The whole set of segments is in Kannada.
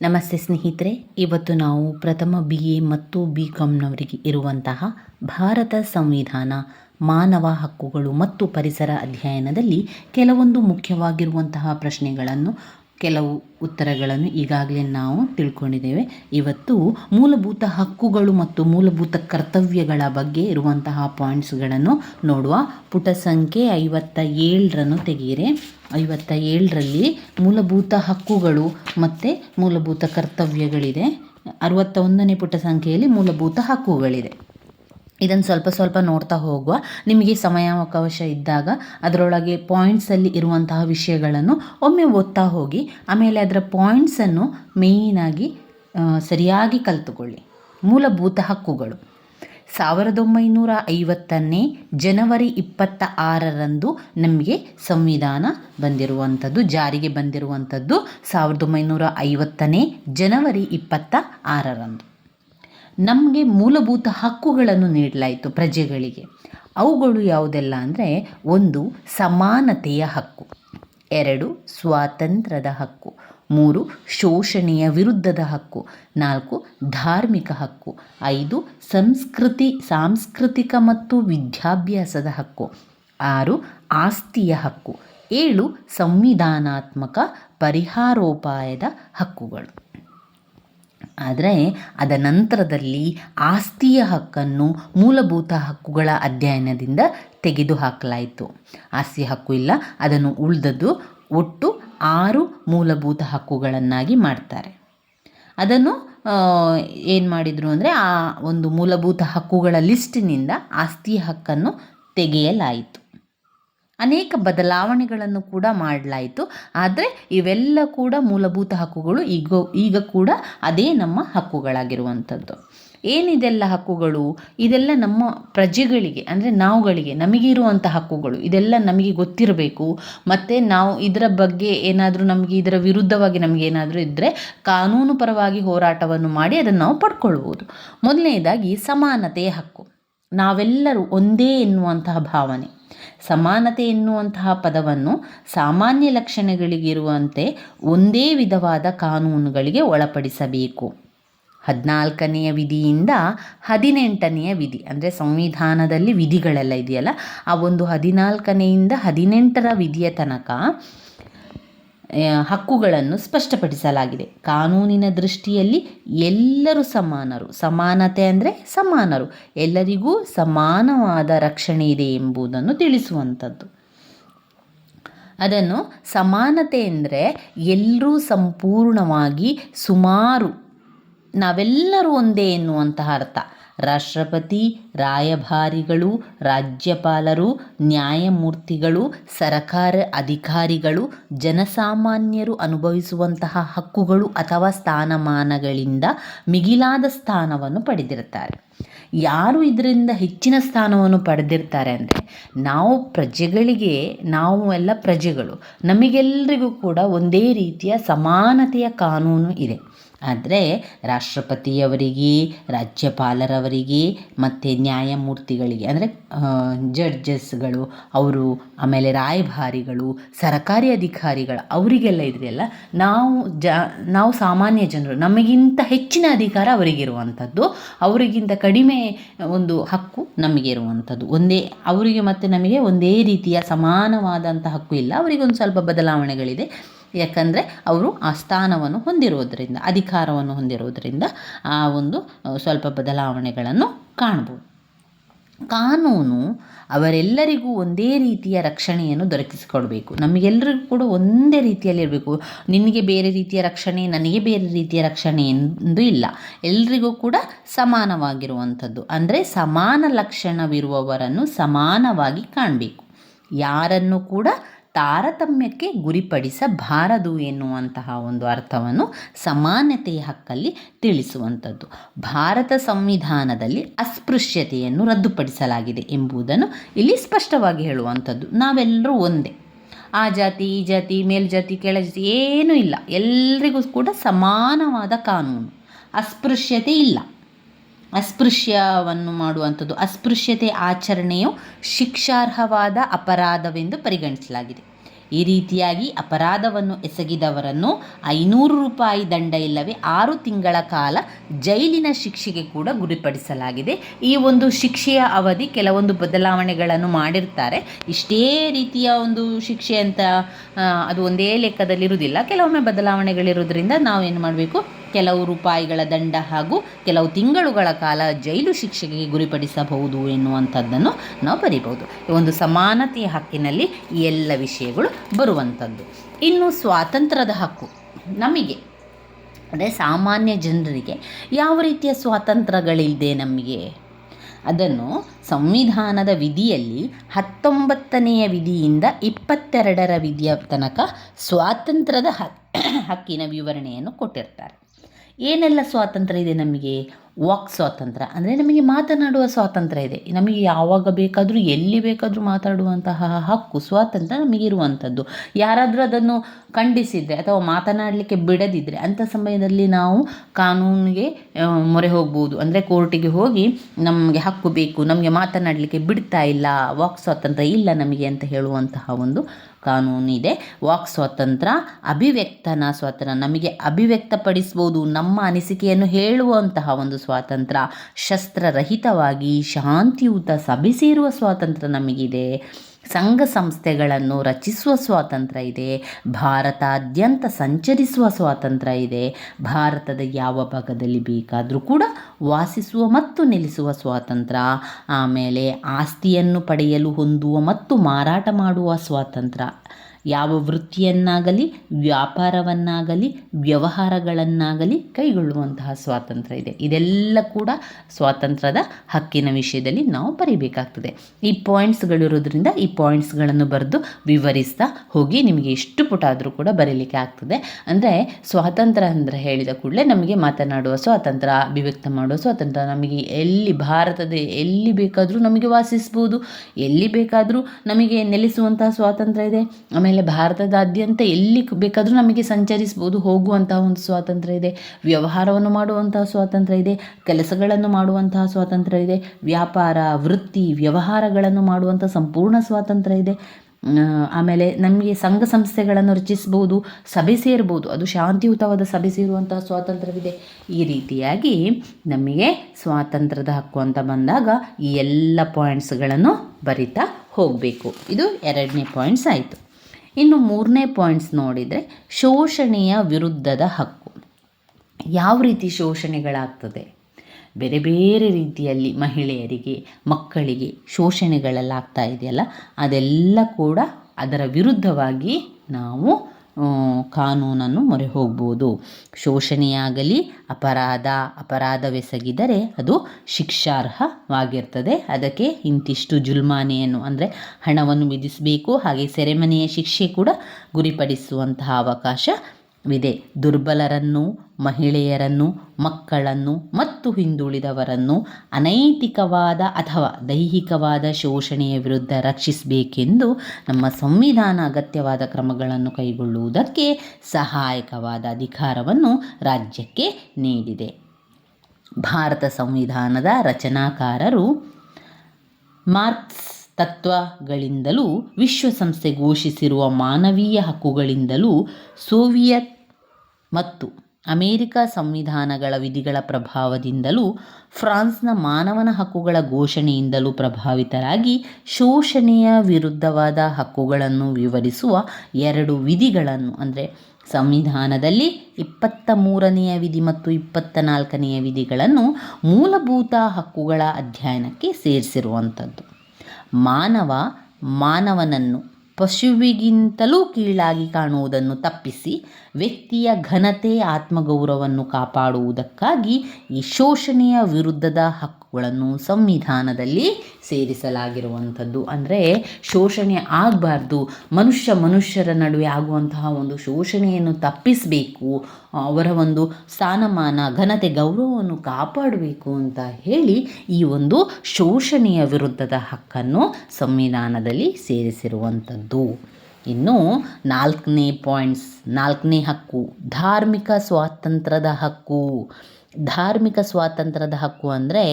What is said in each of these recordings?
ನಮಸ್ತೆ ಸ್ನೇಹಿತರೆ, ಇವತ್ತು ನಾವು ಪ್ರಥಮ ಬಿ ಎ ಮತ್ತು ಬಿ ಕಾಮ್ನವರಿಗೆ ಇರುವಂತಹ ಭಾರತ ಸಂವಿಧಾನ, ಮಾನವ ಹಕ್ಕುಗಳು ಮತ್ತು ಪರಿಸರ ಅಧ್ಯಯನದಲ್ಲಿ ಕೆಲವೊಂದು ಮುಖ್ಯವಾಗಿರುವಂತಹ ಪ್ರಶ್ನೆಗಳನ್ನು ಕೆಲವು ಉತ್ತರಗಳನ್ನು ಈಗಾಗಲೇ ನಾವು ತಿಳ್ಕೊಂಡಿದ್ದೇವೆ. ಇವತ್ತು ಮೂಲಭೂತ ಹಕ್ಕುಗಳು ಮತ್ತು ಮೂಲಭೂತ ಕರ್ತವ್ಯಗಳ ಬಗ್ಗೆ ಇರುವಂತಹ ಪಾಯಿಂಟ್ಸ್ಗಳನ್ನು ನೋಡುವ ಪುಟ ಸಂಖ್ಯೆ ಐವತ್ತ ಏಳರನ್ನು ತೆಗೆಯಿರಿ. ಐವತ್ತ ಏಳರಲ್ಲಿ ಮೂಲಭೂತ ಹಕ್ಕುಗಳು ಮತ್ತು ಮೂಲಭೂತ ಕರ್ತವ್ಯಗಳಿದೆ. ಅರವತ್ತ ಒಂದನೇ ಪುಟ ಸಂಖ್ಯೆಯಲ್ಲಿ ಮೂಲಭೂತ ಹಕ್ಕುಗಳಿದೆ. ಇದನ್ನು ಸ್ವಲ್ಪ ಸ್ವಲ್ಪ ನೋಡ್ತಾ ಹೋಗುವ. ನಿಮಗೆ ಸಮಯಾವಕಾಶ ಇದ್ದಾಗ ಅದರೊಳಗೆ ಪಾಯಿಂಟ್ಸಲ್ಲಿ ಇರುವಂತಹ ವಿಷಯಗಳನ್ನು ಒಮ್ಮೆ ಓದ್ತಾ ಹೋಗಿ, ಆಮೇಲೆ ಅದರ ಪಾಯಿಂಟ್ಸನ್ನು ಮೇಯ್ನಾಗಿ ಸರಿಯಾಗಿ ಕಲಿತುಕೊಳ್ಳಿ. ಮೂಲಭೂತ ಹಕ್ಕುಗಳು. ಸಾವಿರದ ಒಂಬೈನೂರ ಐವತ್ತನೇ ಜನವರಿ ಇಪ್ಪತ್ತ ಆರರಂದು ನಮಗೆ ಸಂವಿಧಾನ ಬಂದಿರುವಂಥದ್ದು, ಜಾರಿಗೆ ಬಂದಿರುವಂಥದ್ದು ಸಾವಿರದ ಒಂಬೈನೂರ ಐವತ್ತನೇ ಜನವರಿ ಇಪ್ಪತ್ತ ಆರರಂದು ನಮಗೆ ಮೂಲಭೂತ ಹಕ್ಕುಗಳನ್ನು ನೀಡಲಾಯಿತು ಪ್ರಜೆಗಳಿಗೆ. ಅವುಗಳು ಯಾವುದೆಲ್ಲ ಅಂದರೆ ಒಂದು, ಸಮಾನತೆಯ ಹಕ್ಕು. ಎರಡು, ಸ್ವಾತಂತ್ರ್ಯದ ಹಕ್ಕು. ಮೂರು, ಶೋಷಣೆಯ ವಿರುದ್ಧದ ಹಕ್ಕು. ನಾಲ್ಕು, ಧಾರ್ಮಿಕ ಹಕ್ಕು. ಐದು, ಸಂಸ್ಕೃತಿ, ಸಾಂಸ್ಕೃತಿಕ ಮತ್ತು ವಿದ್ಯಾಭ್ಯಾಸದ ಹಕ್ಕು. ಆರು, ಆಸ್ತಿಯ ಹಕ್ಕು. ಏಳು, ಸಂವಿಧಾನಾತ್ಮಕ ಪರಿಹಾರೋಪಾಯದ ಹಕ್ಕುಗಳು. ಆದರೆ ಅದ ನಂತರದಲ್ಲಿ ಆಸ್ತಿಯ ಹಕ್ಕನ್ನು ಮೂಲಭೂತ ಹಕ್ಕುಗಳ ಅಧ್ಯಯನದಿಂದ ತೆಗೆದುಹಾಕಲಾಯಿತು ಆಸ್ತಿಯ ಹಕ್ಕು ಇಲ್ಲ, ಅದನ್ನು ಉಳಿದದ್ದು ಒಟ್ಟು ಆರು ಮೂಲಭೂತ ಹಕ್ಕುಗಳನ್ನಾಗಿ ಮಾಡ್ತಾರೆ. ಅದನ್ನು ಏನು ಮಾಡಿದರು ಅಂದರೆ ಆ ಒಂದು ಮೂಲಭೂತ ಹಕ್ಕುಗಳ ಲಿಸ್ಟಿನಿಂದ ಆಸ್ತಿಯ ಹಕ್ಕನ್ನು ತೆಗೆಯಲಾಯಿತು. ಅನೇಕ ಬದಲಾವಣೆಗಳನ್ನು ಕೂಡ ಮಾಡಲಾಯಿತು. ಆದರೆ ಇವೆಲ್ಲ ಕೂಡ ಮೂಲಭೂತ ಹಕ್ಕುಗಳು ಈಗ ಕೂಡ ಅದೇ ನಮ್ಮ ಹಕ್ಕುಗಳಾಗಿರುವಂಥದ್ದು. ಏನಿದೆಲ್ಲ ಹಕ್ಕುಗಳು? ಇದೆಲ್ಲ ನಮ್ಮ ಪ್ರಜೆಗಳಿಗೆ, ಅಂದರೆ ನಾವುಗಳಿಗೆ ನಮಗಿರುವಂಥ ಹಕ್ಕುಗಳು. ಇದೆಲ್ಲ ನಮಗೆ ಗೊತ್ತಿರಬೇಕು. ಮತ್ತು ನಾವು ಇದರ ಬಗ್ಗೆ ಏನಾದರೂ ನಮಗೆ ಇದರ ವಿರುದ್ಧವಾಗಿ ನಮಗೆ ಏನಾದರೂ ಇದ್ದರೆ ಕಾನೂನು ಪರವಾಗಿ ಹೋರಾಟವನ್ನು ಮಾಡಿ ಅದನ್ನು ನಾವು ಪಡ್ಕೊಳ್ಬೋದು. ಮೊದಲನೇದಾಗಿ ಸಮಾನತೆಯ ಹಕ್ಕು. ನಾವೆಲ್ಲರೂ ಒಂದೇ ಎನ್ನುವಂತಹ ಭಾವನೆ. ಸಮಾನತೆ ಎನ್ನುವಂತಹ ಪದವನ್ನು ಸಾಮಾನ್ಯ ಲಕ್ಷಣಗಳಿಗಿರುವಂತೆ ಒಂದೇ ವಿಧವಾದ ಕಾನೂನುಗಳಿಗೆ ಒಳಪಡಿಸಬೇಕು. ಹದಿನಾಲ್ಕನೆಯ ವಿಧಿಯಿಂದ ಹದಿನೆಂಟನೆಯ ವಿಧಿ, ಅಂದರೆ ಸಂವಿಧಾನದಲ್ಲಿ ವಿಧಿಗಳೆಲ್ಲ ಇದೆಯಲ್ಲ, ಆ ಒಂದು ಹದಿನಾಲ್ಕನೆಯಿಂದ ಹದಿನೆಂಟರ ವಿಧಿಯ ತನಕ ಹಕ್ಕುಗಳನ್ನು ಸ್ಪಷ್ಟಪಡಿಸಲಾಗಿದೆ. ಕಾನೂನಿನ ದೃಷ್ಟಿಯಲ್ಲಿ ಎಲ್ಲರೂ ಸಮಾನರು. ಸಮಾನತೆ ಅಂದರೆ ಸಮಾನರು. ಎಲ್ಲರಿಗೂ ಸಮಾನವಾದ ರಕ್ಷಣೆ ಇದೆ ಎಂಬುದನ್ನು ತಿಳಿಸುವಂಥದ್ದು. ಅದನ್ನು ಸಮಾನತೆ ಅಂದರೆ ಎಲ್ಲರೂ ಸಂಪೂರ್ಣವಾಗಿ ಸುಮಾರು, ನಾವೆಲ್ಲರೂ ಒಂದೇ ಎನ್ನುವಂತಹ ಅರ್ಥ. ರಾಷ್ಟ್ರಪತಿ, ರಾಯಭಾರಿಗಳು, ರಾಜ್ಯಪಾಲರು, ನ್ಯಾಯಮೂರ್ತಿಗಳು, ಸರಕಾರ ಅಧಿಕಾರಿಗಳು, ಜನಸಾಮಾನ್ಯರು ಅನುಭವಿಸುವಂತಹ ಹಕ್ಕುಗಳು ಅಥವಾ ಸ್ಥಾನಮಾನಗಳಿಂದ ಮಿಗಿಲಾದ ಸ್ಥಾನವನ್ನು ಪಡೆದಿರುತ್ತಾರೆ. ಯಾರು ಇದರಿಂದ ಹೆಚ್ಚಿನ ಸ್ಥಾನವನ್ನು ಪಡೆದಿರ್ತಾರೆ ಅಂದರೆ ನಾವು ಪ್ರಜೆಗಳಿಗೆ, ನಾವು ಎಲ್ಲ ಪ್ರಜೆಗಳು ನಮಗೆಲ್ಲರಿಗೂ ಕೂಡ ಒಂದೇ ರೀತಿಯ ಸಮಾನತೆಯ ಕಾನೂನು ಇದೆ. ಆದರೆ ರಾಷ್ಟ್ರಪತಿಯವರಿಗೆ, ರಾಜ್ಯಪಾಲರವರಿಗೆ, ಮತ್ತು ನ್ಯಾಯಮೂರ್ತಿಗಳಿಗೆ, ಅಂದರೆ ಜಡ್ಜಸ್ಗಳು ಅವರು ಆಮೇಲೆ ರಾಯಭಾರಿಗಳು, ಸರಕಾರಿ ಅಧಿಕಾರಿಗಳು ಅವರಿಗೆಲ್ಲ ಇದೆಯಲ್ಲ ನಾವು ಜ, ನಾವು ಸಾಮಾನ್ಯ ಜನರು, ನಮಗಿಂತ ಹೆಚ್ಚಿನ ಅಧಿಕಾರ ಅವರಿಗಿರುವಂಥದ್ದು ಅವರಿಗಿಂತ ಕಡಿಮೆ ಒಂದು ಹಕ್ಕು ನಮಗಿರುವಂಥದ್ದು ಒಂದೇ, ಅವರಿಗೆ ಮತ್ತು ನಮಗೆ ಒಂದೇ ರೀತಿಯ ಸಮಾನವಾದಂಥ ಹಕ್ಕು ಇಲ್ಲ, ಅವರಿಗೊಂದು ಸ್ವಲ್ಪ ಬದಲಾವಣೆಗಳಿದೆ. ಯಾಕಂದರೆ ಅವರು ಆ ಸ್ಥಾನವನ್ನು ಹೊಂದಿರುವುದರಿಂದ ಅಧಿಕಾರವನ್ನು ಹೊಂದಿರೋದರಿಂದ ಆ ಒಂದು ಸ್ವಲ್ಪ ಬದಲಾವಣೆಗಳನ್ನು ಕಾಣ್ಬೋದು. ಕಾನೂನು ಅವರೆಲ್ಲರಿಗೂ ಒಂದೇ ರೀತಿಯ ರಕ್ಷಣೆಯನ್ನು ದೊರಕಿಸಿಕೊಡಬೇಕು. ನಮಗೆಲ್ಲರಿಗೂ ಕೂಡ ಒಂದೇ ರೀತಿಯಲ್ಲಿ ಇರಬೇಕು. ನಿನಗೆ ಬೇರೆ ರೀತಿಯ ರಕ್ಷಣೆ, ನನಗೆ ಬೇರೆ ರೀತಿಯ ರಕ್ಷಣೆ ಎಂದು ಇಲ್ಲ. ಎಲ್ರಿಗೂ ಕೂಡ ಸಮಾನವಾಗಿರುವಂಥದ್ದು. ಅಂದರೆ ಸಮಾನ ಲಕ್ಷಣವಿರುವವರನ್ನು ಸಮಾನವಾಗಿ ಕಾಣಬೇಕು. ಯಾರನ್ನು ಕೂಡ ತಾರತಮ್ಯಕ್ಕೆ ಗುರಿಪಡಿಸಬಾರದು ಎನ್ನುವಂತಹ ಒಂದು ಅರ್ಥವನ್ನು ಸಮಾನತೆಯ ಹಕ್ಕಲ್ಲಿ ತಿಳಿಸುವಂಥದ್ದು. ಭಾರತ ಸಂವಿಧಾನದಲ್ಲಿ ಅಸ್ಪೃಶ್ಯತೆಯನ್ನು ರದ್ದುಪಡಿಸಲಾಗಿದೆ ಎಂಬುದನ್ನು ಇಲ್ಲಿ ಸ್ಪಷ್ಟವಾಗಿ ಹೇಳುವಂಥದ್ದು. ನಾವೆಲ್ಲರೂ ಒಂದೇ. ಆ ಜಾತಿ, ಈ ಜಾತಿ ಮೇಲ್ಜಾತಿ ಕೆಳಜಾತಿ ಏನೂ ಇಲ್ಲ. ಎಲ್ರಿಗೂ ಕೂಡ ಸಮಾನವಾದ ಕಾನೂನು. ಅಸ್ಪೃಶ್ಯತೆ ಇಲ್ಲ. ಅಸ್ಪೃಶ್ಯವನ್ನು ಮಾಡುವಂಥದ್ದು. ಅಸ್ಪೃಶ್ಯತೆ ಆಚರಣೆಯು ಶಿಕ್ಷಾರ್ಹವಾದ ಅಪರಾಧವೆಂದು ಪರಿಗಣಿಸಲಾಗಿದೆ. ಈ ರೀತಿಯಾಗಿ ಅಪರಾಧವನ್ನು ಎಸಗಿದವರನ್ನು ಐನೂರು ರೂಪಾಯಿ ದಂಡ ಇಲ್ಲವೇ ಆರು ತಿಂಗಳ ಕಾಲ ಜೈಲಿನ ಶಿಕ್ಷೆಗೆ ಕೂಡ ಗುರಿಪಡಿಸಲಾಗಿದೆ. ಈ ಒಂದು ಶಿಕ್ಷೆಯ ಅವಧಿ ಕೆಲವೊಂದು ಬದಲಾವಣೆಗಳನ್ನು ಮಾಡಿರ್ತಾರೆ. ಇಷ್ಟೇ ರೀತಿಯ ಒಂದು ಶಿಕ್ಷೆ ಅಂತ ಅದು ಒಂದೇ ಲೆಕ್ಕದಲ್ಲಿರುವುದಿಲ್ಲ. ಕೆಲವೊಮ್ಮೆ ಬದಲಾವಣೆಗಳಿರೋದ್ರಿಂದ ನಾವು ಏನು ಮಾಡಬೇಕು? ಕೆಲವು ರೂಪಾಯಿಗಳ ದಂಡ ಹಾಗೂ ಕೆಲವು ತಿಂಗಳುಗಳ ಕಾಲ ಜೈಲು ಶಿಕ್ಷೆಗೆ ಗುರಿಪಡಿಸಬಹುದು ಎನ್ನುವಂಥದ್ದನ್ನು ನಾವು ಬರೀಬಹುದು. ಒಂದು ಸಮಾನತೆಯ ಹಕ್ಕಿನಲ್ಲಿ ಈ ಎಲ್ಲ ವಿಷಯಗಳು ಬರುವಂಥದ್ದು. ಇನ್ನು ಸ್ವಾತಂತ್ರ್ಯದ ಹಕ್ಕು. ನಮಗೆ, ಅಂದರೆ ಸಾಮಾನ್ಯ ಜನರಿಗೆ ಯಾವ ರೀತಿಯ ಸ್ವಾತಂತ್ರ್ಯಗಳಿದೆ ನಮಗೆ? ಅದನ್ನು ಸಂವಿಧಾನದ ವಿಧಿಯಲ್ಲಿ ಹತ್ತೊಂಬತ್ತನೆಯ ವಿಧಿಯಿಂದ ಇಪ್ಪತ್ತೆರಡರ ವಿಧಿಯ ತನಕ ಸ್ವಾತಂತ್ರ್ಯದ ಹಕ್ಕಿನ ವಿವರಣೆಯನ್ನು ಕೊಟ್ಟಿರ್ತಾರೆ. ಏನೆಲ್ಲ ಸ್ವಾತಂತ್ರ್ಯ ಇದೆ ನಮಗೆ? ವಾಕ್ ಸ್ವಾತಂತ್ರ್ಯ. ಅಂದರೆ ನಮಗೆ ಮಾತನಾಡುವ ಸ್ವಾತಂತ್ರ್ಯ ಇದೆ. ನಮಗೆ ಯಾವಾಗ ಬೇಕಾದರೂ, ಎಲ್ಲಿ ಬೇಕಾದರೂ ಮಾತಾಡುವಂತಹ ಹಕ್ಕು, ಸ್ವಾತಂತ್ರ್ಯ ನಮಗಿರುವಂಥದ್ದು ಯಾರಾದರೂ ಅದನ್ನು ಖಂಡಿಸಿದರೆ ಅಥವಾ ಮಾತನಾಡಲಿಕ್ಕೆ ಬಿಡದಿದ್ದರೆ ಅಂಥ ಸಮಯದಲ್ಲಿ ನಾವು ಕಾನೂನಿಗೆ ಮೊರೆ ಹೋಗ್ಬೋದು. ಅಂದರೆ ಕೋರ್ಟಿಗೆ ಹೋಗಿ ನಮಗೆ ಹಕ್ಕು ಬೇಕು, ನಮಗೆ ಮಾತನಾಡಲಿಕ್ಕೆ ಬಿಡ್ತಾ ಇಲ್ಲ, ವಾಕ್ ಸ್ವಾತಂತ್ರ್ಯ ಇಲ್ಲ ನಮಗೆ ಅಂತ ಹೇಳುವಂತಹ ಒಂದು ಕಾನೂನಿದೆ. ವಾಕ್ ಸ್ವಾತಂತ್ರ್ಯ ಅಭಿವ್ಯಕ್ತನ ಸ್ವಾತಂತ್ರ್ಯ ನಮಗೆ ಅಭಿವ್ಯಕ್ತಪಡಿಸ್ಬೋದು, ನಮ್ಮ ಅನಿಸಿಕೆಯನ್ನು ಹೇಳುವಂತಹ ಒಂದು ಸ್ವಾತಂತ್ರ್ಯ ಶಸ್ತ್ರರಹಿತವಾಗಿ ಶಾಂತಿಯುತ ಸಭೆ ಸೇರುವ ಸ್ವಾತಂತ್ರ್ಯ ನಮಗಿದೆ. ಸಂಘ ಸಂಸ್ಥೆಗಳನ್ನು ರಚಿಸುವ ಸ್ವಾತಂತ್ರ್ಯ ಇದೆ, ಭಾರತಾದ್ಯಂತ ಸಂಚರಿಸುವ ಸ್ವಾತಂತ್ರ್ಯ ಇದೆ, ಭಾರತದ ಯಾವ ಭಾಗದಲ್ಲಿ ಬೇಕಾದರೂ ಕೂಡ ವಾಸಿಸುವ ಮತ್ತು ನೆಲೆಸುವ ಸ್ವಾತಂತ್ರ್ಯ, ಆಮೇಲೆ ಆಸ್ತಿಯನ್ನು ಪಡೆಯಲು ಹೊಂದುವ ಮತ್ತು ಮಾರಾಟ ಮಾಡುವ ಸ್ವಾತಂತ್ರ್ಯ. ಯಾವ ವೃತ್ತಿಯನ್ನಾಗಲಿ, ವ್ಯಾಪಾರವನ್ನಾಗಲಿ, ವ್ಯವಹಾರಗಳನ್ನಾಗಲಿ ಕೈಗೊಳ್ಳುವಂತಹ ಸ್ವಾತಂತ್ರ್ಯ ಇದೆ. ಇದೆಲ್ಲ ಕೂಡ ಸ್ವಾತಂತ್ರ್ಯದ ಹಕ್ಕಿನ ವಿಷಯದಲ್ಲಿ ನಾವು ಬರೀಬೇಕಾಗ್ತದೆ. ಈ ಪಾಯಿಂಟ್ಸ್ಗಳಿರೋದ್ರಿಂದ ಈ ಪಾಯಿಂಟ್ಸ್ಗಳನ್ನು ಬರೆದು ವಿವರಿಸ್ತಾ ಹೋಗಿ ನಿಮಗೆ ಎಷ್ಟು ಪುಟ ಆದರೂ ಕೂಡ ಬರೀಲಿಕ್ಕೆ ಆಗ್ತದೆ. ಅಂದರೆ ಸ್ವಾತಂತ್ರ್ಯ ಅಂದರೆ ಹೇಳಿದ ಕೂಡಲೇ ನಮಗೆ ಮಾತನಾಡುವ ಸ್ವಾತಂತ್ರ್ಯ, ಅಭಿವ್ಯಕ್ತ ಮಾಡುವ ಸ್ವಾತಂತ್ರ್ಯ, ನಮಗೆ ಎಲ್ಲಿ ಭಾರತದ ಎಲ್ಲಿ ಬೇಕಾದರೂ ನಮಗೆ ವಾಸಿಸ್ಬೋದು, ಎಲ್ಲಿ ಬೇಕಾದರೂ ನಮಗೆ ನೆಲೆಸುವಂತಹ ಸ್ವಾತಂತ್ರ್ಯ ಇದೆ. ಆಮೇಲೆ ಭಾರತದಾದ್ಯಂತ ಎಲ್ಲಿ ಬೇಕಾದರೂ ನಮಗೆ ಸಂಚರಿಸ್ಬೋದು, ಹೋಗುವಂತಹ ಒಂದು ಸ್ವಾತಂತ್ರ್ಯ ಇದೆ. ವ್ಯವಹಾರವನ್ನು ಮಾಡುವಂತಹ ಸ್ವಾತಂತ್ರ್ಯ ಇದೆ, ಕೆಲಸಗಳನ್ನು ಮಾಡುವಂತಹ ಸ್ವಾತಂತ್ರ್ಯ ಇದೆ, ವ್ಯಾಪಾರ, ವೃತ್ತಿ, ವ್ಯವಹಾರಗಳನ್ನು ಮಾಡುವಂಥ ಸಂಪೂರ್ಣ ಸ್ವಾತಂತ್ರ್ಯ ಇದೆ. ಆಮೇಲೆ ನಮಗೆ ಸಂಘ ಸಂಸ್ಥೆಗಳನ್ನು ರಚಿಸ್ಬೋದು, ಸಭೆ ಸೇರ್ಬೋದು. ಅದು ಶಾಂತಿಯುತವಾದ ಸಭೆ ಸೇರುವಂತಹ ಸ್ವಾತಂತ್ರ್ಯವಿದೆ. ಈ ರೀತಿಯಾಗಿ ನಮಗೆ ಸ್ವಾತಂತ್ರ್ಯದ ಹಕ್ಕು ಅಂತ ಬಂದಾಗ ಈ ಎಲ್ಲ ಪಾಯಿಂಟ್ಸ್ಗಳನ್ನು ಬರಿತಾ ಹೋಗಬೇಕು. ಇದು ಎರಡನೇ ಪಾಯಿಂಟ್ಸ್ ಆಯಿತು. ಇನ್ನು ಮೂರನೇ ಪಾಯಿಂಟ್ಸ್ ನೋಡಿದರೆ ಶೋಷಣೆಯ ವಿರುದ್ಧದ ಹಕ್ಕು. ಯಾವ ರೀತಿ ಶೋಷಣೆಗಳಾಗ್ತದೆ? ಬೇರೆ ಬೇರೆ ರೀತಿಯಲ್ಲಿ ಮಹಿಳೆಯರಿಗೆ, ಮಕ್ಕಳಿಗೆ ಶೋಷಣೆಗಳೆಲ್ಲಾಗ್ತಾ ಇದೆಯಲ್ಲ, ಅದೆಲ್ಲ ಕೂಡ ಅದರ ವಿರುದ್ಧವಾಗಿ ನಾವು ಕಾನೂನನ್ನು ಮೊರೆ ಹೋಗ್ಬೋದು. ಶೋಷಣೆಯಾಗಲಿ, ಅಪರಾಧ, ಅಪರಾಧವೆಸಗಿದರೆ ಅದು ಶಿಕ್ಷಾರ್ಹವಾಗಿರ್ತದೆ. ಅದಕ್ಕೆ ಇಂತಿಷ್ಟು ಜುಲ್ಮಾನೆಯನ್ನು, ಅಂದರೆ ಹಣವನ್ನು ವಿಧಿಸಬೇಕು, ಹಾಗೆ ಸೆರೆಮನೆಯ ಶಿಕ್ಷೆ ಕೂಡ ಗುರಿಪಡಿಸುವಂತಹ ಅವಕಾಶವಿದೆ ದುರ್ಬಲರನ್ನು, ಮಹಿಳೆಯರನ್ನು, ಮಕ್ಕಳನ್ನು ಮತ್ತು ಹಿಂದುಳಿದವರನ್ನು ಅನೈತಿಕವಾದ ಅಥವಾ ದೈಹಿಕವಾದ ಶೋಷಣೆಯ ವಿರುದ್ಧ ರಕ್ಷಿಸಬೇಕೆಂದು ನಮ್ಮ ಸಂವಿಧಾನ ಅಗತ್ಯವಾದ ಕ್ರಮಗಳನ್ನು ಕೈಗೊಳ್ಳುವುದಕ್ಕೆ ಸಹಾಯಕವಾದ ಅಧಿಕಾರವನ್ನು ರಾಜ್ಯಕ್ಕೆ ನೀಡಿದೆ. ಭಾರತ ಸಂವಿಧಾನದ ರಚನಾಕಾರರು ಮಾರ್ಕ್ಸ್ ತತ್ವಗಳಿಂದಲೂ, ವಿಶ್ವಸಂಸ್ಥೆ ಘೋಷಿಸಿರುವ ಮಾನವೀಯ ಹಕ್ಕುಗಳಿಂದಲೂ ಸೋವಿಯತ್ ಮತ್ತು ಅಮೇರಿಕ ಸಂವಿಧಾನಗಳ ವಿಧಿಗಳ ಪ್ರಭಾವದಿಂದಲೂ ಫ್ರಾನ್ಸ್ನ ಮಾನವನ ಹಕ್ಕುಗಳ ಘೋಷಣೆಯಿಂದಲೂ ಪ್ರಭಾವಿತರಾಗಿ ಶೋಷಣೆಯ ವಿರುದ್ಧವಾದ ಹಕ್ಕುಗಳನ್ನು ವಿವರಿಸುವ ಎರಡು ವಿಧಿಗಳನ್ನು, ಅಂದರೆ ಸಂವಿಧಾನದಲ್ಲಿ ಇಪ್ಪತ್ತ ಮೂರನೆಯ ವಿಧಿ ಮತ್ತು ಇಪ್ಪತ್ತ ನಾಲ್ಕನೆಯ ವಿಧಿಗಳನ್ನು ಮೂಲಭೂತ ಹಕ್ಕುಗಳ ಅಧ್ಯಯನಕ್ಕೆ ಸೇರಿಸಿರುವಂಥದ್ದು. ಮಾನವ ಮಾನವನನ್ನು ಪಶುವಿಗಿಂತಲೂ ಕೀಳಾಗಿ ಕಾಣುವುದನ್ನು ತಪ್ಪಿಸಿ ವ್ಯಕ್ತಿಯ ಘನತೆ ಆತ್ಮಗೌರವವನ್ನು ಕಾಪಾಡುವುದಕ್ಕಾಗಿ ಈ ಶೋಷಣೆಯ ವಿರುದ್ಧದ ಹಕ್ಕುಗಳನ್ನು ಸಂವಿಧಾನದಲ್ಲಿ ಸೇರಿಸಲಾಗಿರುವಂಥದ್ದು. ಅಂದರೆ ಶೋಷಣೆ ಆಗಬಾರ್ದು. ಮನುಷ್ಯ ಮನುಷ್ಯರ ನಡುವೆ ಆಗುವಂತಹ ಒಂದು ಶೋಷಣೆಯನ್ನು ತಪ್ಪಿಸಬೇಕು. ಅವರ ಒಂದು ಸ್ಥಾನಮಾನ, ಘನತೆ, ಗೌರವವನ್ನು ಕಾಪಾಡಬೇಕು ಅಂತ ಹೇಳಿ ಈ ಒಂದು ಶೋಷಣೆಯ ವಿರುದ್ಧದ ಹಕ್ಕನ್ನು ಸಂವಿಧಾನದಲ್ಲಿ ಸೇರಿಸಿರುವಂಥದ್ದು. ಇನ್ನು ನಾಲ್ಕನೇ ಪಾಯಿಂಟ್ಸ್, ನಾಲ್ಕನೇ ಹಕ್ಕು, ಧಾರ್ಮಿಕ ಸ್ವಾತಂತ್ರ್ಯದ ಹಕ್ಕು. ಧಾರ್ಮಿಕ ಸ್ವಾತಂತ್ರ್ಯದ ಹಕ್ಕು ಅಂದರೆ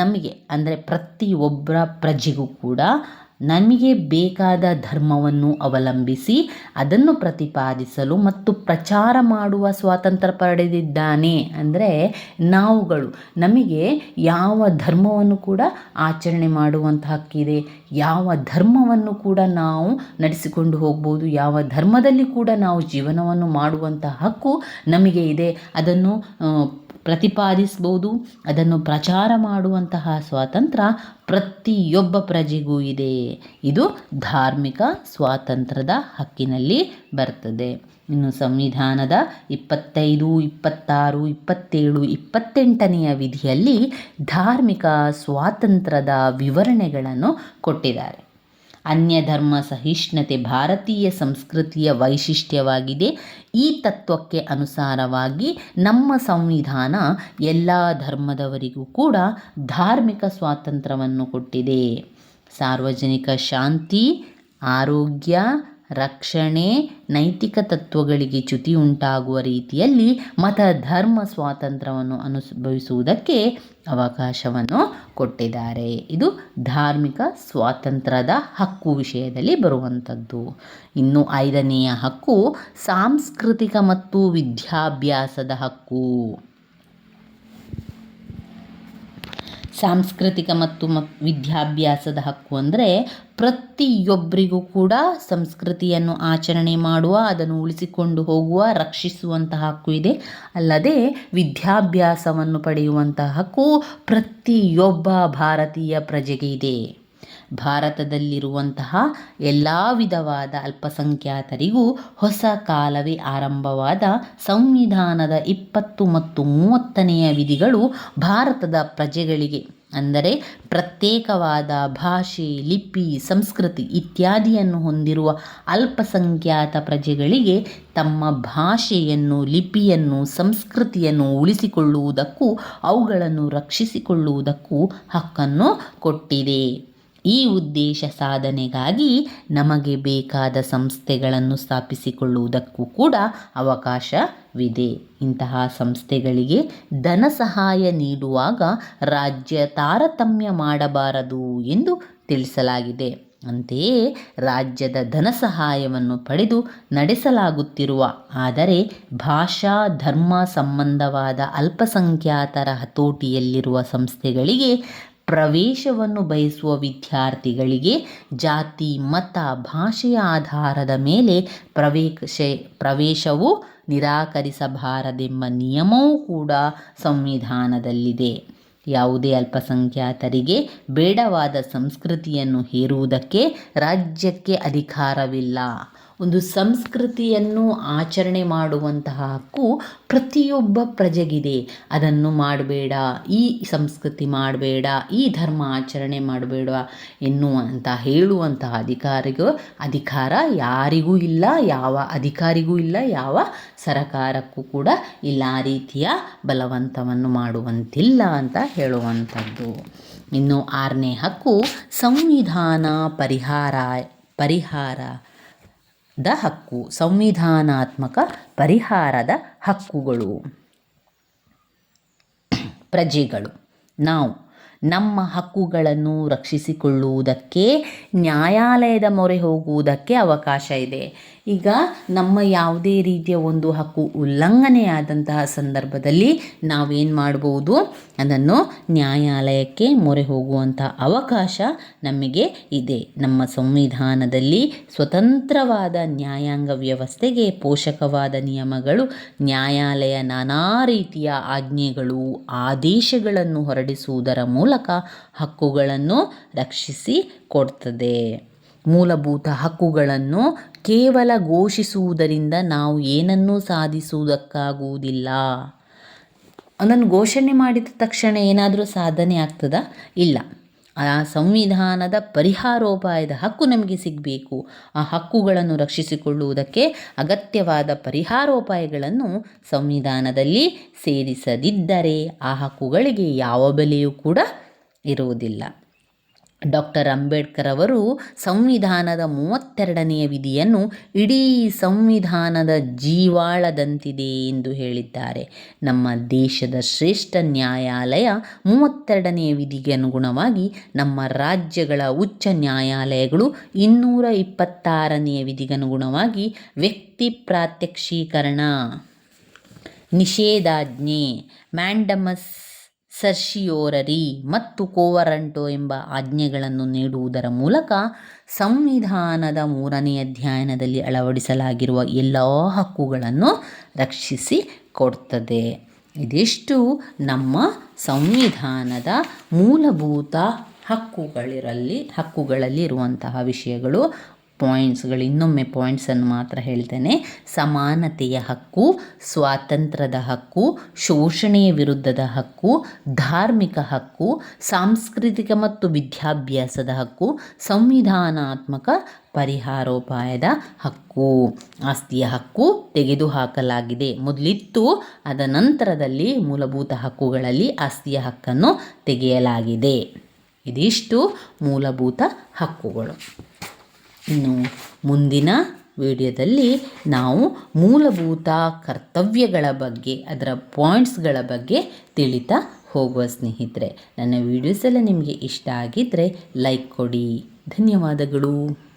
ನಮಗೆ, ಅಂದರೆ ಪ್ರತಿಯೊಬ್ಬರ ಪ್ರಜೆಗೂ ಕೂಡ ನಮಗೆ ಬೇಕಾದ ಧರ್ಮವನ್ನು ಅವಲಂಬಿಸಿ ಅದನ್ನು ಪ್ರತಿಪಾದಿಸಲು ಮತ್ತು ಪ್ರಚಾರ ಮಾಡುವ ಸ್ವಾತಂತ್ರ್ಯ ಪಡೆದಿದ್ದಾನೆ ಅಂದರೆ ನಾವುಗಳು. ನಮಗೆ ಯಾವ ಧರ್ಮವನ್ನು ಕೂಡ ಆಚರಣೆ ಮಾಡುವಂಥ ಹಕ್ಕಿದೆ, ಯಾವ ಧರ್ಮವನ್ನು ಕೂಡ ನಾವು ನಡೆಸಿಕೊಂಡು ಹೋಗ್ಬೋದು, ಯಾವ ಧರ್ಮದಲ್ಲಿ ಕೂಡ ನಾವು ಜೀವನವನ್ನು ಮಾಡುವಂಥ ಹಕ್ಕು ನಮಗೆ ಇದೆ. ಅದನ್ನು ಪ್ರತಿಪಾದಿಸ್ಬೋದು ಅದನ್ನು ಪ್ರಚಾರ ಮಾಡುವಂತಹ ಸ್ವಾತಂತ್ರ್ಯ ಪ್ರತಿಯೊಬ್ಬ ಪ್ರಜೆಗೂ ಇದೆ. ಇದು ಧಾರ್ಮಿಕ ಸ್ವಾತಂತ್ರ್ಯದ ಹಕ್ಕಿನಲ್ಲಿ ಬರ್ತದೆ. ಇನ್ನು ಸಂವಿಧಾನದ ಇಪ್ಪತ್ತೈದು, ಇಪ್ಪತ್ತಾರು, ಇಪ್ಪತ್ತೇಳು, ಇಪ್ಪತ್ತೆಂಟನೆಯ ವಿಧಿಯಲ್ಲಿ ಧಾರ್ಮಿಕ ಸ್ವಾತಂತ್ರ್ಯದ ವಿವರಣೆಗಳನ್ನು ಕೊಟ್ಟಿದ್ದಾರೆ. ಅನ್ಯ ಧರ್ಮ ಸಹಿಷ್ಣುತೆ ಭಾರತೀಯ ಸಂಸ್ಕೃತಿಯ ವೈಶಿಷ್ಟ್ಯವಾಗಿದೆ. ಈ ತತ್ವಕ್ಕೆ ಅನುಸಾರವಾಗಿ ನಮ್ಮ ಸಂವಿಧಾನ ಎಲ್ಲ ಧರ್ಮದವರಿಗೂ ಕೂಡ ಧಾರ್ಮಿಕ ಸ್ವಾತಂತ್ರ್ಯವನ್ನು ಕೊಟ್ಟಿದೆ. ಸಾರ್ವಜನಿಕ ಶಾಂತಿ, ಆರೋಗ್ಯ ರಕ್ಷಣೆ ನೈತಿಕ ತತ್ವಗಳಿಗೆ ಚ್ಯುತಿ ಉಂಟಾಗುವ ರೀತಿಯಲ್ಲಿ ಮತ ಧರ್ಮ ಸ್ವಾತಂತ್ರ್ಯವನ್ನು ಅನುಭವಿಸುವುದಕ್ಕೆ ಅವಕಾಶವನ್ನು ಕೊಟ್ಟಿದ್ದಾರೆ. ಇದು ಧಾರ್ಮಿಕ ಸ್ವಾತಂತ್ರ್ಯದ ಹಕ್ಕು ವಿಷಯದಲ್ಲಿ ಬರುವಂಥದ್ದು. ಇನ್ನು ಐದನೆಯ ಹಕ್ಕು ಸಾಂಸ್ಕೃತಿಕ ಮತ್ತು ವಿದ್ಯಾಭ್ಯಾಸದ ಹಕ್ಕು. ಸಾಂಸ್ಕೃತಿಕ ಮತ್ತು ವಿದ್ಯಾಭ್ಯಾಸದ ಹಕ್ಕು ಅಂದರೆ ಪ್ರತಿಯೊಬ್ಬರಿಗೂ ಕೂಡ ಸಂಸ್ಕೃತಿಯನ್ನು ಆಚರಣೆ ಮಾಡುವ, ಅದನ್ನು ಉಳಿಸಿಕೊಂಡು ಹೋಗುವ, ರಕ್ಷಿಸುವಂತಹ ಹಕ್ಕು ಇದೆ. ಅಲ್ಲದೆ ವಿದ್ಯಾಭ್ಯಾಸವನ್ನು ಪಡೆಯುವಂತಹ ಹಕ್ಕು ಪ್ರತಿಯೊಬ್ಬ ಭಾರತೀಯ ಪ್ರಜೆಗೆ ಇದೆ. ಭಾರತದಲ್ಲಿರುವಂತಹ ಎಲ್ಲ ವಿಧವಾದ ಅಲ್ಪಸಂಖ್ಯಾತರಿಗೂ ಹೊಸ ಕಾಲವೇ ಆರಂಭವಾದ ಸಂವಿಧಾನದ ಇಪ್ಪತ್ತು ಮತ್ತು ಮೂವತ್ತನೆಯ ವಿಧಿಗಳು ಭಾರತದ ಪ್ರಜೆಗಳಿಗೆ, ಅಂದರೆ ಪ್ರತ್ಯೇಕವಾದ ಭಾಷೆ, ಲಿಪಿ, ಸಂಸ್ಕೃತಿ ಇತ್ಯಾದಿಯನ್ನು ಹೊಂದಿರುವ ಅಲ್ಪಸಂಖ್ಯಾತ ಪ್ರಜೆಗಳಿಗೆ ತಮ್ಮ ಭಾಷೆಯನ್ನು, ಲಿಪಿಯನ್ನು, ಸಂಸ್ಕೃತಿಯನ್ನು ಉಳಿಸಿಕೊಳ್ಳುವುದಕ್ಕೂ, ಅವುಗಳನ್ನು ರಕ್ಷಿಸಿಕೊಳ್ಳುವುದಕ್ಕೂ ಹಕ್ಕನ್ನು ಕೊಟ್ಟಿದೆ. ಈ ಉದ್ದೇಶ ಸಾಧನೆಗಾಗಿ ನಮಗೆ ಬೇಕಾದ ಸಂಸ್ಥೆಗಳನ್ನು ಸ್ಥಾಪಿಸಿಕೊಳ್ಳುವುದಕ್ಕೂ ಕೂಡ ಅವಕಾಶವಿದೆ. ಇಂತಹ ಸಂಸ್ಥೆಗಳಿಗೆ ಧನ ಸಹಾಯ ನೀಡುವಾಗ ರಾಜ್ಯ ತಾರತಮ್ಯ ಮಾಡಬಾರದು ಎಂದು ತಿಳಿಸಲಾಗಿದೆ. ಅಂತೆಯೇ ರಾಜ್ಯದ ಧನ ಸಹಾಯವನ್ನು ಪಡೆದು ನಡೆಸಲಾಗುತ್ತಿರುವ, ಆದರೆ ಭಾಷಾ, ಧರ್ಮ ಸಂಬಂಧವಾದ ಅಲ್ಪಸಂಖ್ಯಾತರ ಹತೋಟಿಯಲ್ಲಿರುವ ಸಂಸ್ಥೆಗಳಿಗೆ ಪ್ರವೇಶವನ್ನು ಬಯಸುವ ವಿದ್ಯಾರ್ಥಿಗಳಿಗೆ ಜಾತಿ, ಮತ, ಭಾಷೆಯ ಆಧಾರದ ಮೇಲೆ ಪ್ರವೇಶ ಪ್ರವೇಶವು ನಿರಾಕರಿಸಬಾರದೆಂಬ ನಿಯಮವೂ ಕೂಡ ಸಂವಿಧಾನದಲ್ಲಿದೆ. ಯಾವುದೇ ಅಲ್ಪಸಂಖ್ಯಾತರಿಗೆ ಬೇಡವಾದ ಸಂಸ್ಕೃತಿಯನ್ನು ಹೇರುವುದಕ್ಕೆ ರಾಜ್ಯಕ್ಕೆ ಅಧಿಕಾರವಿಲ್ಲ. ಒಂದು ಸಂಸ್ಕೃತಿಯನ್ನು ಆಚರಣೆ ಮಾಡುವಂತಹ ಹಕ್ಕು ಪ್ರತಿಯೊಬ್ಬ ಪ್ರಜೆಗಿದೆ. ಅದನ್ನು ಮಾಡಬೇಡ, ಈ ಸಂಸ್ಕೃತಿ ಮಾಡಬೇಡ, ಈ ಧರ್ಮ ಆಚರಣೆ ಮಾಡಬೇಡ ಎನ್ನುವಂಥ ಹೇಳುವಂತಹ ಅಧಿಕಾರಿಗೂ, ಅಧಿಕಾರ ಯಾರಿಗೂ ಇಲ್ಲ, ಯಾವ ಅಧಿಕಾರಿಗೂ ಇಲ್ಲ, ಯಾವ ಸರಕಾರಕ್ಕೂ ಕೂಡ ಇಲ್ಲ ಆ ರೀತಿಯ ಬಲವಂತವನ್ನು ಮಾಡುವಂತಿಲ್ಲ ಅಂತ ಹೇಳುವಂಥದ್ದು. ಇನ್ನು ಆರನೇ ಹಕ್ಕು, ಸಂವಿಧಾನ ಪರಿಹಾರ ಪರಿಹಾರ. ದ ಹಕ್ಕು ಸಂವಿಧಾನಾತ್ಮಕ ಪರಿಹಾರದ ಹಕ್ಕುಗಳು. ಪ್ರಜೆಗಳು. ನಾವು ನಮ್ಮ ಹಕ್ಕುಗಳನ್ನು ರಕ್ಷಿಸಿಕೊಳ್ಳುವುದಕ್ಕೆ, ನ್ಯಾಯಾಲಯದ ಮೊರೆ ಹೋಗುವುದಕ್ಕೆ ಅವಕಾಶ ಇದೆ. ಈಗ ನಮ್ಮ ಯಾವುದೇ ರೀತಿಯ ಒಂದು ಹಕ್ಕು ಉಲ್ಲಂಘನೆಯಾದಂತಹ ಸಂದರ್ಭದಲ್ಲಿ ನಾವೇನು ಮಾಡ್ಬೋದು? ಅದನ್ನು ನ್ಯಾಯಾಲಯಕ್ಕೆ ಮೊರೆ ಹೋಗುವಂಥ ಅವಕಾಶ ನಮಗೆ ಇದೆ. ನಮ್ಮ ಸಂವಿಧಾನದಲ್ಲಿ ಸ್ವತಂತ್ರವಾದ ನ್ಯಾಯಾಂಗ ವ್ಯವಸ್ಥೆಗೆ ಪೋಷಕವಾದ ನಿಯಮಗಳು, ನ್ಯಾಯಾಲಯ ನಾನಾ ರೀತಿಯ ಆಜ್ಞೆಗಳು, ಆದೇಶಗಳನ್ನು ಹೊರಡಿಸುವುದರ ಮೂಲಕ ಹಕ್ಕುಗಳನ್ನು ರಕ್ಷಿಸಿ ಕೊಡ್ತದೆ. ಮೂಲಭೂತ ಹಕ್ಕುಗಳನ್ನು ಕೇವಲ ಘೋಷಿಸುವುದರಿಂದ ನಾವು ಏನನ್ನೂ ಸಾಧಿಸುವುದಕ್ಕಾಗುವುದಿಲ್ಲ. ಅದನ್ನು ಘೋಷಣೆ ಮಾಡಿದ ತಕ್ಷಣ ಏನಾದರೂ ಸಾಧನೆ ಆಗ್ತದ? ಇಲ್ಲ. ಆ ಸಂವಿಧಾನದ ಪರಿಹಾರೋಪಾಯದ ಹಕ್ಕು ನಮಗೆ ಸಿಗಬೇಕು. ಆ ಹಕ್ಕುಗಳನ್ನು ರಕ್ಷಿಸಿಕೊಳ್ಳುವುದಕ್ಕೆ ಅಗತ್ಯವಾದ ಪರಿಹಾರೋಪಾಯಗಳನ್ನು ಸಂವಿಧಾನದಲ್ಲಿ ಸೇರಿಸದಿದ್ದರೆ ಆ ಹಕ್ಕುಗಳಿಗೆ ಯಾವ ಬೆಲೆಯೂ ಕೂಡ ಇರುವುದಿಲ್ಲ. ಡಾಕ್ಟರ್ ಅಂಬೇಡ್ಕರ್ ಅವರು ಸಂವಿಧಾನದ ಮೂವತ್ತೆರಡನೆಯ ವಿಧಿಯನ್ನು ಇಡೀ ಸಂವಿಧಾನದ ಜೀವಾಳದಂತಿದೆ ಎಂದು ಹೇಳಿದ್ದಾರೆ. ನಮ್ಮ ದೇಶದ ಶ್ರೇಷ್ಠ ನ್ಯಾಯಾಲಯ ಮೂವತ್ತೆರಡನೆಯ ವಿಧಿಗೆ ಅನುಗುಣವಾಗಿ ನಮ್ಮ ರಾಜ್ಯಗಳ ಉಚ್ಚ ನ್ಯಾಯಾಲಯಗಳು ಇನ್ನೂರ ಇಪ್ಪತ್ತಾರನೆಯ ವಿಧಿಗನುಗುಣವಾಗಿ ವ್ಯಕ್ತಿ ಪ್ರಾತ್ಯಕ್ಷೀಕರಣ ನಿಷೇಧಾಜ್ಞೆ, ಮ್ಯಾಂಡಮಸ್ ಸರ್ಶಿಯೋರರಿ ಮತ್ತು ಕೋವರಂಟೋ ಎಂಬ ಆಜ್ಞೆಗಳನ್ನು ನೀಡುವುದರ ಮೂಲಕ ಸಂವಿಧಾನದ ಮೂರನೇ ಅಧ್ಯಯನದಲ್ಲಿ ಅಳವಡಿಸಲಾಗಿರುವ ಎಲ್ಲ ಹಕ್ಕುಗಳನ್ನು ರಕ್ಷಿಸಿ ಕೊಡ್ತದೆ. ಇದಿಷ್ಟು ನಮ್ಮ ಸಂವಿಧಾನದ ಮೂಲಭೂತ ಹಕ್ಕುಗಳಿರಲ್ಲಿ ಹಕ್ಕುಗಳಲ್ಲಿ ಇರುವಂತಹ ವಿಷಯಗಳು. ಪಾಯಿಂಟ್ಸ್ಗಳು ಇನ್ನೊಮ್ಮೆ ಪಾಯಿಂಟ್ಸನ್ನು ಮಾತ್ರ ಹೇಳ್ತೇನೆ. ಸಮಾನತೆಯ ಹಕ್ಕು, ಸ್ವಾತಂತ್ರ್ಯದ ಹಕ್ಕು, ಶೋಷಣೆಯ ವಿರುದ್ಧದ ಹಕ್ಕು, ಧಾರ್ಮಿಕ ಹಕ್ಕು, ಸಾಂಸ್ಕೃತಿಕ ಮತ್ತು ವಿದ್ಯಾಭ್ಯಾಸದ ಹಕ್ಕು, ಸಂವಿಧಾನಾತ್ಮಕ ಪರಿಹಾರೋಪಾಯದ ಹಕ್ಕು, ಆಸ್ತಿಯ ಹಕ್ಕು ತೆಗೆದುಹಾಕಲಾಗಿದೆ. ಮೊದಲಿತ್ತು, ಅದ ನಂತರದಲ್ಲಿ ಮೂಲಭೂತ ಹಕ್ಕುಗಳಲ್ಲಿ ಆಸ್ತಿಯ ಹಕ್ಕನ್ನು ತೆಗೆಯಲಾಗಿದೆ. ಇದಿಷ್ಟು ಮೂಲಭೂತ ಹಕ್ಕುಗಳು. ಇನ್ನು ಮುಂದಿನ ವಿಡಿಯೋದಲ್ಲಿ ನಾವು ಮೂಲಭೂತ ಕರ್ತವ್ಯಗಳ ಬಗ್ಗೆ, ಅದರ ಪಾಯಿಂಟ್ಸ್ಗಳ ಬಗ್ಗೆ ತಿಳಿತಾ ಹೋಗುವ ಸ್ನೇಹಿತರೆ. ನನ್ನ ವೀಡಿಯೋಸ್ ಎಲ್ಲ ನಿಮಗೆ ಇಷ್ಟ ಆಗಿದ್ದರೆ ಲೈಕ್ ಕೊಡಿ. ಧನ್ಯವಾದಗಳು.